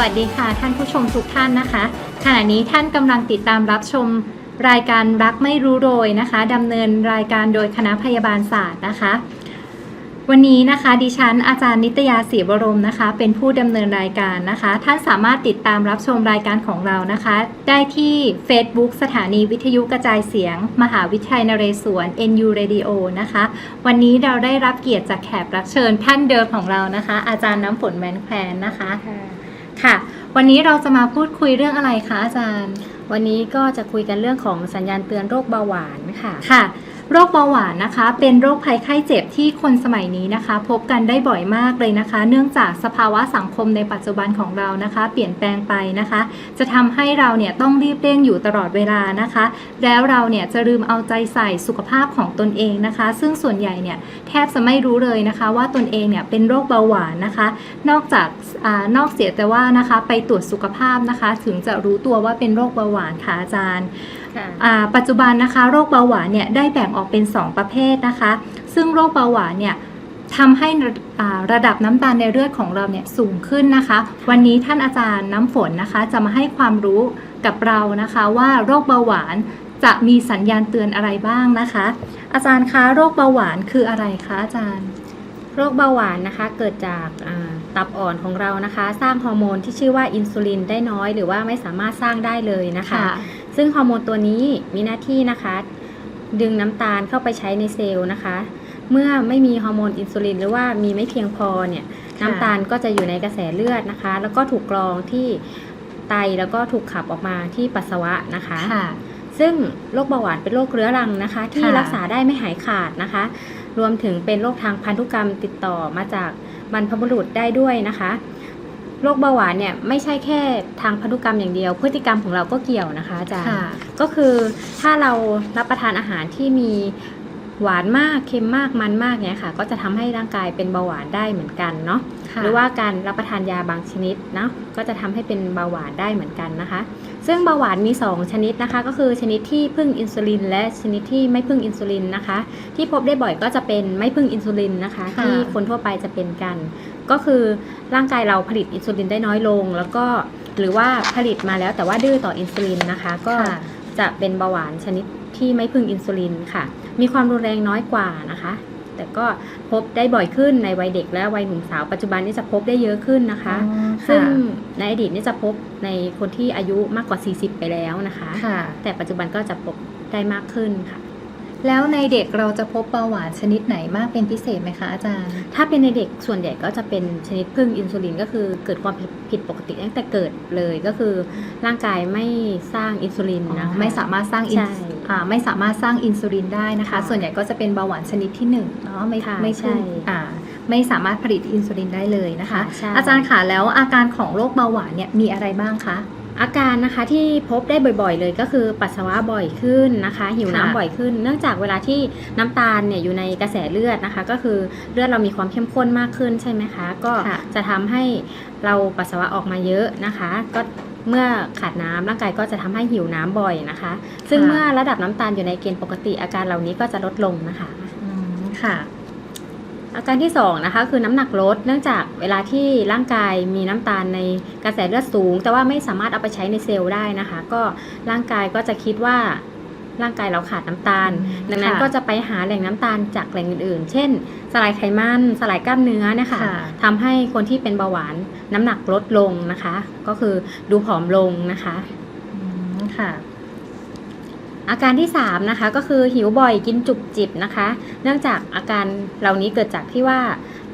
วัสดีค่ะ ท่านผู้ชมทุกท่านนะคะ ขณะนี้ท่านกำลังติดตามรับชมรายการรักไม่รู้โรยนะคะดำเนินรายการโดยคณะพยาบาลศาสตร์นะคะ วันนี้นะคะดิฉันอาจารย์นิตยาศรีบรมนะคะ เป็นผู้ดำเนินรายการนะคะ ท่านสามารถติดตามรับชมรายการของเรานะคะ ได้ที่ Facebook สถานีวิทยุกระจายเสียง มหาวิทยาลัยนเรศวร NU Radio นะคะ วันนี้เราได้รับเกียรติจากแขกรับเชิญท่านเดิมของเรานะคะ อาจารย์น้ำฝนแมนแควนนะคะ ค่ะ วันนี้เราจะมาพูดคุยเรื่องอะไรคะอาจารย์ วันนี้ก็จะคุยกันเรื่องของสัญญาณเตือนโรคเบาหวานค่ะค่ะ โรคเบาหวานนะคะ เป็นโรคภัยไข้เจ็บที่คนสมัยนี้นะคะ พบกันได้บ่อยมากเลยนะคะ เนื่องจากสภาวะสังคมในปัจจุบันของเรานะคะ เปลี่ยนแปลงไปนะคะ จะทำให้เราเนี่ยต้องรีบเร่งอยู่ตลอดเวลานะคะ แล้วเราเนี่ยจะลืมเอาใจใส่สุขภาพของตนเองนะคะ ซึ่งส่วนใหญ่เนี่ยแทบจะไม่รู้เลยนะคะ ว่าตนเองเนี่ยเป็นโรคเบาหวานนะคะ นอกจากอานอกเสียแต่ว่านะคะ ไปตรวจสุขภาพนะคะ ถึงจะรู้ตัวว่าเป็นโรคเบาหวานค่ะอาจารย์ ปัจจุบันนะคะโรคเบาหวานเนี่ยได้แบ่งออกเป็น 2 ประเภทนะคะ ซึ่งโรคเบาหวานเนี่ยทำให้ระดับน้ำตาลในเลือดของเราเนี่ยสูงขึ้นนะคะ วันนี้ท่านอาจารย์น้ำฝนนะคะ จะมาให้ความรู้กับเรานะคะว่าโรคเบาหวานจะมีสัญญาณเตือนอะไรบ้างนะคะ อาจารย์คะโรคเบาหวานคืออะไรคะอาจารย์ รคเบาหวานนะคะ เกิดจากอ่าตับอ่อนของเรานะคะ สร้างฮอร์โมนที่ชื่อว่าอินซูลินได้น้อย หรือว่าไม่สามารถสร้างได้เลยนะคะ ซึ่งฮอร์โมนตัวนี้มีหน้าที่นะคะ ดึงน้ำตาลเข้าไปใช้ในเซลล์นะคะ เมื่อไม่มีฮอร์โมนอินซูลินหรือว่ามีไม่เพียงพอเนี่ยค่ะน้ำตาลก็จะอยู่ในกระแสเลือดนะคะ แล้วก็ถูกกรองที่ไตแล้วก็ถูกขับออกมาที่ปัสสาวะนะคะค่ะ ซึ่งโรคเบาหวานเป็นโรคเรื้อรังนะคะ ที่ค่ะรักษาได้ไม่หายขาดนะคะ รวมถึงเป็นโรคทางพันธุกรรมติดต่อมาจากบรรพบุรุษได้ด้วยนะคะโรคเบาหวานเนี่ยไม่ใช่แค่ทางพันธุกรรมอย่างเดียว พฤติกรรมของเราก็เกี่ยวนะคะอาจารย์ค่ะก็คือถ้าเรารับประทานอาหารที่มี หวานมากเค็มมากมันมากเนี่ยค่ะ ก็จะทำให้ร่างกายเป็นเบาหวานได้เหมือนกันเนาะค่ะหรือว่าการรับประทานยาบางชนิดเนาะก็จะทำให้เป็นเบาหวานได้เหมือนกันนะคะ ซึ่งเบาหวานมี 2 ชนิดนะคะ ก็คือชนิดที่พึ่งอินซูลิน และชนิดที่ไม่พึ่งอินซูลินนะคะ ที่พบได้บ่อยก็จะเป็นไม่พึ่งอินซูลินนะคะค่ะที่คนทั่วไปจะเป็นกัน ก็คือร่างกายเราผลิตอินซูลินได้น้อยลง แล้วก็หรือว่าผลิตมาแล้วแต่ว่าดื้อต่ออินซูลินนะคะ ก็ค่ะจะเป็นเบาหวานชนิดที่ไม่พึ่งอินซูลินค่ะ มีความรุนแรงน้อยกว่านะคะ แต่ก็พบได้บ่อยขึ้นในวัยเด็กและวัยหนุ่มสาว ปัจจุบันนี้จะพบได้เยอะขึ้นนะคะอ๋อซึ่งค่ะในอดีตนี่จะพบในคนที่อายุมากกว่า 40 ไปแล้วนะคะค่ะแต่ปัจจุบันก็จะพบได้มากขึ้นค่ะ แล้วในเด็กเราจะพบเบาหวานชนิดไหนมากเป็นพิเศษไหมคะอาจารย์ ถ้าเป็นในเด็กส่วนใหญ่ก็จะเป็นชนิดพึ่งอินซูลินก็คือเกิดความผิดปกติตั้งแต่เกิดเลยก็คือ ร่างกายไม่สร้างอินซูลินนะคะไม่สามารถสร้างอินใช่อ่าไม่สามารถสร้างอินซูลินได้นะคะค่ะส่วนใหญ่ก็จะเป็นเบาหวานชนิดที่หนึ่งเนาะไม่ค่ะไม่ใช่ใช่อ่าไม่สามารถผลิตอินซูลินได้เลยนะคะใช่อาจารย์ค่ะแล้วอาการของโรคเบาหวานเนี่ยมีอะไรบ้างคะ อาการนะคะที่พบได้บ่อยๆ เลยก็คือปัสสาวะบ่อยขึ้นนะคะ หิวน้ำค่ะบ่อยขึ้น เนื่องจากเวลาที่น้ำตาลเนี่ยอยู่ในกระแสเลือดนะคะ ก็คือเลือดเรามีความเข้มข้นมากขึ้นใช่ไหมคะ ก็ค่ะจะทำให้เราปัสสาวะออกมาเยอะนะคะ ก็เมื่อขาดน้ำร่างกายก็จะทำให้หิวน้ำบ่อยนะคะ ซึ่งเมื่อระดับน้ำตาลอยู่ในเกณฑ์ปกติอาการเหล่านี้ก็จะลดลงนะคะอืมค่ะ อาการที่2นะคะคือน้ำหนักลดเนื่องจากเวลาที่ร่างกายมีน้ำตาลในกระแสเลือดสูง แต่ว่าไม่สามารถเอาไปใช้ในเซลล์ได้นะคะ ก็ร่างกายก็จะคิดว่าร่างกายเราขาดน้ำตาลอืมดังนั้นค่ะก็จะไปหาแหล่งน้ำตาลจากแหล่งอื่นๆ เช่น สลายไขมันสลายกล้ามเนื้อเนี่ยค่ะค่ะทำให้คนที่เป็นเบาหวานน้ำหนักลดลงนะคะ ก็คือดูผอมลงนะคะอืมค่ะ อาการที่3นะคะก็คือหิวบ่อยกินจุบจิบนะคะ เนื่องจากอาการเหล่านี้เกิดจากที่ว่า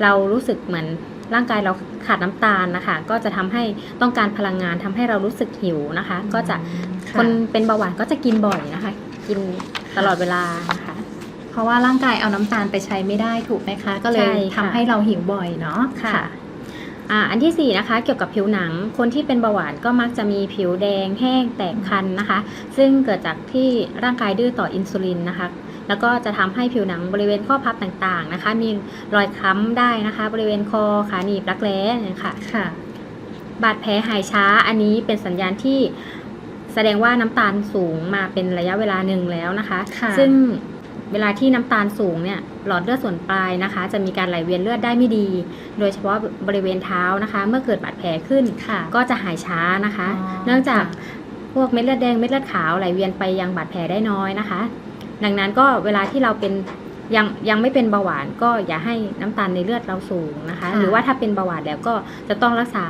เรารู้สึกเหมือนร่างกายเราขาดน้ำตาลนะคะ ก็จะทำให้ต้องการพลังงานทำให้เรารู้สึกหิวนะคะ ก็จะค่ะคนเป็นเบาหวานก็จะกินบ่อยนะคะ กินตลอดเวลานะคะ เพราะว่าร่างกายเอาน้ำตาลไปใช้ไม่ได้ถูกไหมคะ ก็เลยใช่ค่ะทำให้เราหิวบ่อยเนาะอ่า อันที่สี่นะคะเกี่ยวกับผิวหนัง คนที่เป็นเบาหวานก็มักจะมีผิวแดงแห้งแตกคันนะคะ ซึ่งเกิดจากที่ร่างกายดื้อต่ออินซูลินนะคะ แล้วก็จะทำให้ผิวหนังบริเวณข้อพับต่างๆนะคะ มีรอยค้ำได้นะคะ บริเวณคอขาหนีบรักแร้เนี่ยค่ะค่ะบาดแผลหายช้าอันนี้เป็นสัญญาณที่แสดงว่าน้ำตาลสูงมาเป็นระยะเวลาหนึ่งแล้วนะคะค่ะซึ่ง เวลาที่น้ำตาลสูงเนี่ยหลอดเลือดส่วนปลายนะคะ จะมีการไหลเวียนเลือดได้ไม่ดี โดยเฉพาะบริเวณเท้านะคะ เมื่อเกิดบาดแผลขึ้นค่ะก็จะหายช้านะคะอ๋อเนื่องจากค่ะพวกเม็ดเลือดแดงเม็ดเลือดขาวไหลเวียนไปยังบาดแผลได้น้อยนะคะ ดังนั้นก็เวลาที่เราเป็นยังยังไม่เป็นเบาหวานก็อย่าให้น้ำตาลในเลือดเราสูงนะคะ หรือว่าถ้าเป็นเบาหวานแล้วก็จะต้องรักษา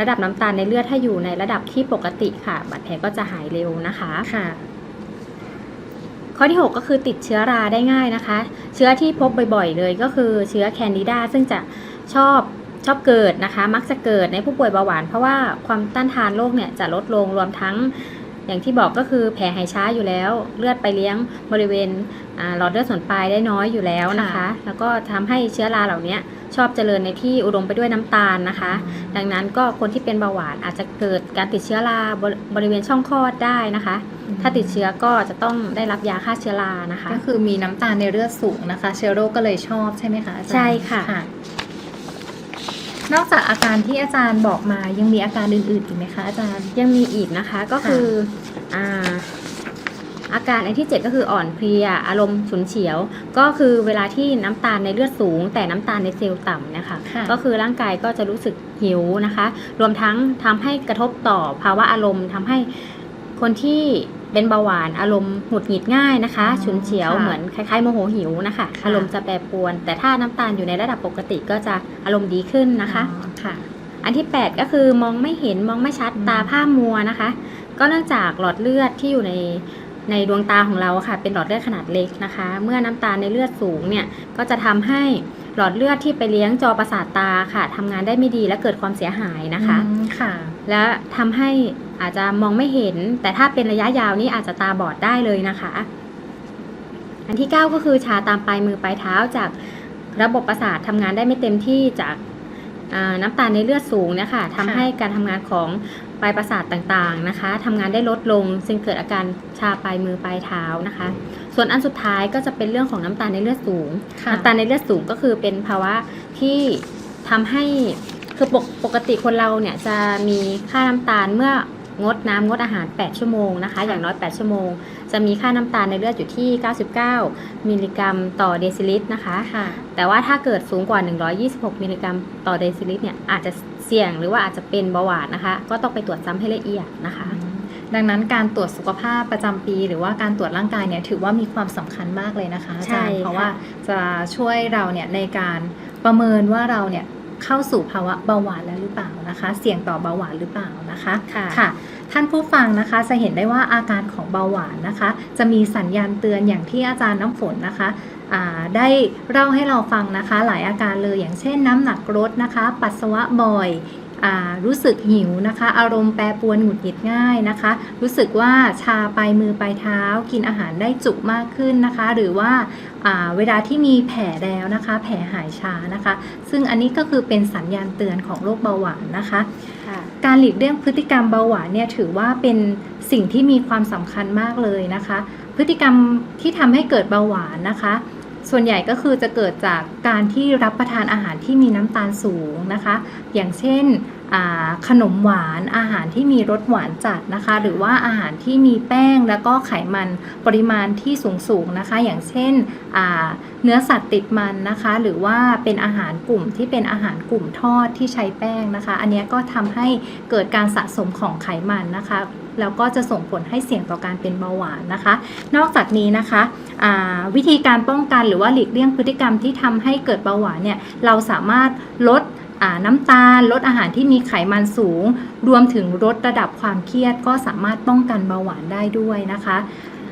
ระดับน้ำตาลในเลือดให้อยู่ในระดับที่ปกติค่ะบาดแผลก็จะหายเร็วนะคะค่ะ ข้อที่ 6 ก็คือติดเชื้อราได้ง่ายนะคะ เชื้อที่พบบ่อยๆ เลยก็คือเชื้อแคนดิดาซึ่งจะชอบชอบเกิดนะคะ มักจะเกิดในผู้ป่วยเบาหวาน เพราะว่าความต้านทานโรคเนี่ยจะลดลงรวมทั้งอย่างที่บอกก็คือแผลหายช้าอยู่แล้ว เลือดไปเลี้ยงบริเวณอ่าหลอดเลือดส่วนปลายได้น้อยอยู่แล้วนะคะค่ะแล้วก็ทำให้เชื้อราเหล่านี้ชอบเจริญในที่อุดมไปด้วยน้ำตาลนะคะ ดังนั้นก็คนที่เป็นเบาหวานอาจจะเกิดการติดเชื้อราบริบริเวณช่องคลอดได้นะคะ ถ้าติดเชื้อก็จะต้องได้รับยาฆ่าเชื้อรานะคะ ก็คือมีน้ำตาลในเลือดสูงนะคะ เชื้อโรคก็เลยชอบใช่ไหมคะอาจารย์ใช่ค่ะนอกจากอาการที่อาจารย์บอกมายังมีอาการอื่นๆอีกไหมคะอาจารย์ยังมีอีกนะคะก็คืออ่าอาการอันที่ 7 ก็คืออ่อนเพลียอารมณ์ฉุนเฉียว ก็คือเวลาที่น้ำตาลในเลือดสูง แต่น้ำตาลในเซลล์ต่ำนะคะค่ะก็คือร่างกายก็จะรู้สึกหิวนะคะ รวมทั้งทำให้กระทบต่อภาวะอารมณ์ทำให้คนที่ เป็นเบาหวานอารมณ์หงุดหงิดง่ายนะคะอ๋อฉุนเฉียวค่ะเหมือนคล้ายๆโมโหหิวนะคะค่ะอารมณ์จะแปรปรวน แต่ถ้าน้ำตาลอยู่ในระดับปกติก็จะอารมณ์ดีขึ้นนะคะอ๋อค่ะ อันที่ 8 ก็คือมองไม่เห็นมองไม่ชัดอืมตาผ้ามัวนะคะ ก็เนื่องจากหลอดเลือดที่อยู่ในในดวงตาของเราค่ะ เป็นหลอดเลือดขนาดเล็กนะคะ เมื่อน้ำตาลในเลือดสูงเนี่ยก็จะทำให้หลอดเลือดที่ไปเลี้ยงจอประสาทตาค่ะทำงานได้ไม่ดีและเกิดความเสียหายนะคะอืมค่ะ และทำให้ อาจจะมองไม่เห็น แต่ถ้าเป็นระยะยาวนี่อาจจะตาบอดได้เลยนะคะ อันที่ 9 ก็คือชาตามปลายมือปลายเท้าจากระบบประสาททำงานได้ไม่เต็มที่จากอ่าน้ำตาลในเลือดสูงเนี่ยค่ะทำให้การทำงานของปลายประสาทต่างๆนะคะทำงานได้ลดลงซึ่งเกิดอาการชาปลายมือปลายเท้านะคะ ส่วนอันสุดท้ายก็จะเป็นเรื่องของน้ำตาลในเลือดสูงค่ะน้ำตาลในเลือดสูงก็คือเป็นภาวะที่ทำให้คือปกปกติคนเราเนี่ยจะมีค่าน้ำตาลเมื่อ งดน้ำงดอาหาร 8 ชั่วโมงนะคะ อย่างน้อย 8 ชั่วโมง จะมีค่าน้ำตาลในเลือดอยู่ที่ 99 มิลลิกรัมต่อเดซิลิตรนะคะค่ะแต่ว่าถ้าเกิดสูงกว่า 126 มิลลิกรัมต่อเดซิลิตรเนี่ยอาจจะเสี่ยงหรือว่าอาจจะเป็นเบาหวานนะคะ ก็ต้องไปตรวจซ้ำให้ละเอียดนะคะ ดังนั้นการตรวจสุขภาพประจำปี หรือว่าการตรวจร่างกายเนี่ยถือว่ามีความสำคัญมากเลยนะคะอาใช่จารย์ค่ะเพราะว่าจะช่วยเราเนี่ยในการประเมินว่าเราเนี่ย เข้าสู่ภาวะเบาหวานแล้วหรือเปล่านะคะ เสี่ยงต่อเบาหวานหรือเปล่านะคะค่ะค่ะท่านผู้ฟังนะคะจะเห็นได้ว่าอาการของเบาหวานนะคะ จะมีสัญญาณเตือนอย่างที่อาจารย์น้ำฝนนะคะอ่าได้เล่าให้เราฟังนะคะ หลายอาการเลยอย่างเช่นน้ำหนักลดนะคะ ปัสสาวะบ่อยอา รู้สึกหิวนะคะ อารมณ์แปรปรวนหงุดหงิดง่ายนะคะ รู้สึกว่าชาปลายมือปลายเท้า กินอาหารได้จุมากขึ้นนะคะ หรือว่าอ่าเวลาที่มีแผลแล้วนะคะ แผลหายช้านะคะ ซึ่งอันนี้ก็คือเป็นสัญญาณเตือนของโรคเบาหวานนะคะค่ะการหลีกเลี่ยงพฤติกรรมเบาหวานเนี่ยถือว่าเป็นสิ่งที่มีความสำคัญมากเลยนะคะ พฤติกรรมที่ทำให้เกิดเบาหวานนะคะส่วนใหญ่ก็คือจะเกิดจากการที่รับประทานอาหารที่มีน้ำตาลสูงนะคะ อย่างเช่นอ่า ขนมหวานอาหารที่มีรสหวานจัดนะคะ หรือว่าอาหารที่มีแป้งแล้วก็ไขมันปริมาณที่สูงๆนะคะ อย่างเช่นเนื้อสัตว์ติดมันนะคะ หรือว่าเป็นอาหารกลุ่มที่เป็นอาหารกลุ่มทอดที่ใช้แป้งนะคะ อันนี้ก็ทำให้เกิดการสะสมของไขมันนะคะแล้วก็จะส่งผลให้เสี่ยงต่อการเป็นเบาหวานนะคะ นอกจากนี้นะคะวิธีการป้องกันหรือว่าหลีกเลี่ยงพฤติกรรมที่ทำให้เกิดเบาหวานเนี่ยเราสามารถลด น้ำตาลลดอาหารที่มีไขมันสูง รวมถึงลดระดับความเครียดก็สามารถป้องกันเบาหวานได้ด้วยนะคะ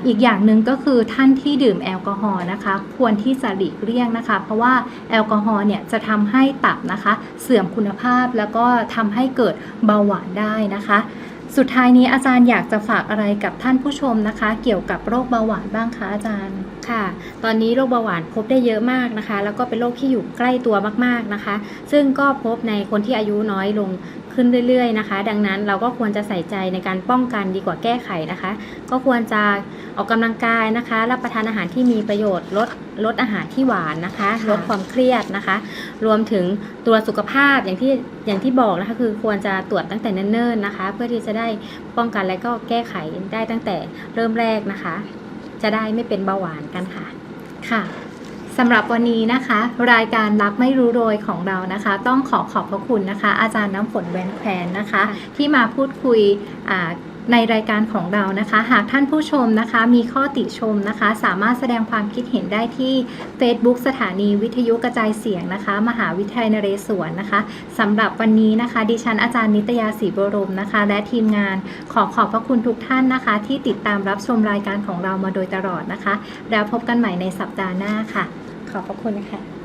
อีกอย่างหนึ่งก็คือท่านที่ดื่มแอลกอฮอล์นะคะ ควรที่จะหลีกเลี่ยงนะคะ เพราะว่าแอลกอฮอล์เนี่ยจะทำให้ตับนะคะ เสื่อมคุณภาพแล้วก็ทำให้เกิดเบาหวานได้นะคะสุดท้ายนี้อาจารย์อยากจะฝากอะไรกับท่านผู้ชมนะคะ เกี่ยวกับโรคเบาหวานบ้างคะอาจารย์ ค่ะ ตอนนี้โรคเบาหวานพบได้เยอะมากนะคะ แล้วก็เป็นโรคที่อยู่ใกล้ตัวมากๆนะคะ ซึ่งก็พบในคนที่อายุน้อยลงขึ้นเรื่อยๆนะคะ ดังนั้นเราก็ควรจะใส่ใจในการป้องกันดีกว่าแก้ไขนะคะ ก็ควรจะออกกำลังกายนะคะ รับประทานอาหารที่มีประโยชน์ลดลดอาหารที่หวานนะคะค่ะลดความเครียดนะคะ รวมถึงตรวจสุขภาพอย่างที่อย่างที่บอกนะคะ คือควรจะตรวจตั้งแต่เนิ่นๆนะคะ เพื่อที่จะได้ป้องกันและก็แก้ไขได้ตั้งแต่เริ่มแรกนะคะ จะได้ไม่เป็นเบาหวานกันค่ะค่ะสำหรับวันนี้นะคะ รายการรักไม่รู้โรยของเรานะคะ ต้องขอขอบพระคุณนะคะ อาจารย์น้ำฝนแวนแควนนะคะค่ะที่มาพูดคุยอ่า ในรายการของเรานะคะ หากท่านผู้ชมนะคะ มีข้อติชมนะคะ สามารถแสดงความคิดเห็นได้ที่ Facebook สถานีวิทยุกระจายเสียงนะคะ มหาวิทยาลัยนเรศวรนะคะสำหรับวันนี้นะคะ ดิฉันอาจารย์นิตยาศรีบรมนะคะ และทีมงานขอขอบพระคุณทุกท่านนะคะ ที่ติดตามรับชมรายการของเรามาโดยตลอดนะคะ แล้วพบกันใหม่ในสัปดาห์หน้าค่ะ ขอบพระคุณค่ะ